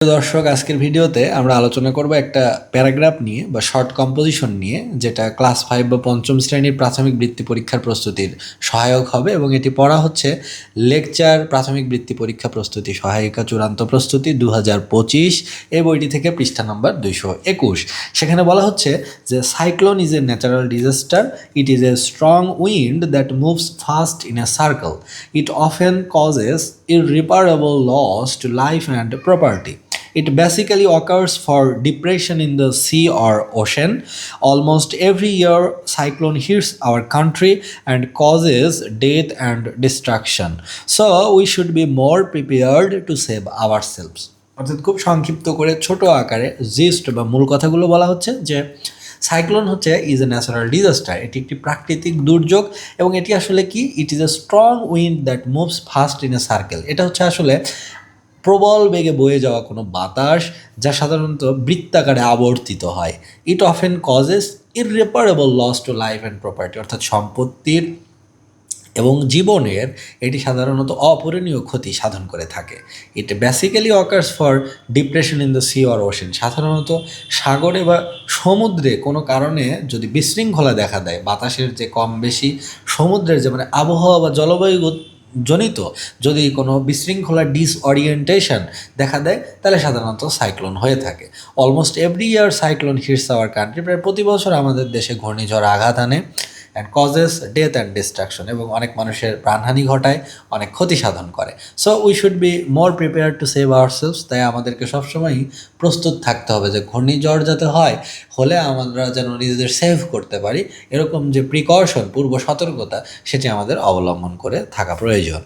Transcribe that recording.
দর্শক, আজকের ভিডিওতে আমরা আলোচনা করব একটা প্যারাগ্রাফ নিয়ে বা শর্ট কম্পোজিশন নিয়ে, যেটা ক্লাস ফাইভ বা পঞ্চম শ্রেণির প্রাথমিক বৃত্তি পরীক্ষার প্রস্তুতির সহায়ক হবে এবং এটি পড়া হচ্ছে লেকচার প্রাথমিক বৃত্তি পরীক্ষা প্রস্তুতি সহায়িকা চূড়ান্ত প্রস্তুতি দু হাজার পঁচিশ এই বইটি থেকে পৃষ্ঠা নম্বর দুইশো একুশ সেখানে বলা হচ্ছে যে cyclone is a natural disaster, it is a strong wind that moves fast in a circle, it often causes irreparable loss to life and property. It basically occurs for depression in the sea or ocean. Almost every year, cyclone hits our country and causes death and destruction. So we should be more prepared to save ourselves. অর্থাৎ খুব সংক্ষিপ্ত করে ছোট আকারে gist বা মূল কথাগুলো বলা হচ্ছে যে সাইক্লোন হচ্ছে ইজ এ ন্যাচারাল ডিজাস্টার এটি একটি প্রাকৃতিক দুর্যোগ এবং এটি আসলে কি it is a strong wind that moves fast in a circle এটা হচ্ছে আসলে প্রবল বেগে বয়ে যাওয়া কোনো বাতাস, যা সাধারণত বৃত্তাকারে আবর্তিত হয়। It often causes irreparable loss to life and property অর্থাৎ সম্পত্তির এবং জীবনের এটি সাধারণত অপূরণীয় ক্ষতি সাধন করে থাকে। It basically occurs for depression in the sea or ocean সাধারণত সাগরে বা সমুদ্রে কোনো কারণে যদি বিশৃঙ্খলা দেখা দেয়, বাতাসের যে কম বেশি, সমুদ্রের যে মানে আবহাওয়া বা জলবায়ু জনিত। যদি কোনো বিশৃঙ্খলা ডিসঅরিয়েন্টেশন দেখা দেয়, তাহলে সাধারণত সাইক্লোন হয়ে থাকে। Almost every year cyclone hits our country প্রায় প্রতি বছর আমাদের দেশে ঘূর্ণিঝড় আঘাত আনে। And causes death and destruction এবং অনেক মানুষের প্রাণহানি ঘটায়, অনেক ক্ষতি সাধন করে। So we should be more prepare to save our selves তাই আমাদেরকে সবসময়ই প্রস্তুত থাকতে হবে যে ঘূর্ণিঝড় যাতে হয়, হলে আমরা যেন নিজেদের সেভ করতে পারি। এরকম যে প্রিকশন পূর্ব সতর্কতা, সেটি আমাদের অবলম্বন করে থাকা প্রয়োজন।